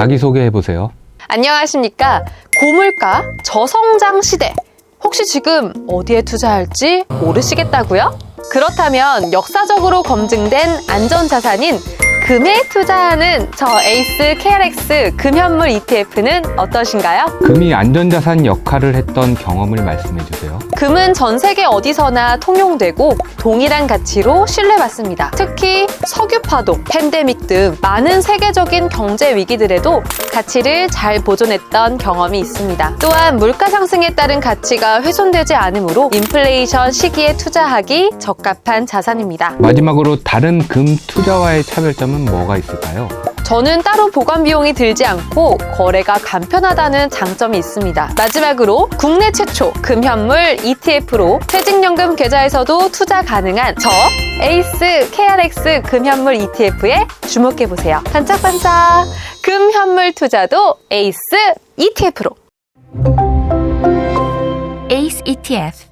자기소개해 보세요. 안녕하십니까. 고물가, 저성장 시대. 혹시 지금 어디에 투자할지 모르시겠다고요? 그렇다면 역사적으로 검증된 안전자산인 금에 투자하는 저 에이스 KRX 금현물 ETF는 어떠신가요? 금이 안전자산 역할을 했던 경험을 말씀해 주세요. 금은 전 세계 어디서나 통용되고 동일한 가치로 신뢰받습니다. 특히 석유 파동, 팬데믹 등 많은 세계적인 경제 위기들에도 가치를 잘 보존했던 경험이 있습니다. 또한 물가 상승에 따른 가치가 훼손되지 않으므로 인플레이션 시기에 투자하기 적합한 자산입니다. 마지막으로 다른 금 투자와의 차별점은 뭐가 있을까요? 저는 따로 보관 비용이 들지 않고 거래가 간편하다는 장점이 있습니다. 마지막으로 국내 최초 금현물 ETF로 퇴직연금 계좌에서도 투자 가능한 저 에이스 KRX 금현물 ETF에 주목해 보세요. 반짝반짝 금현물 투자도 에이스 ETF로. ACE ETF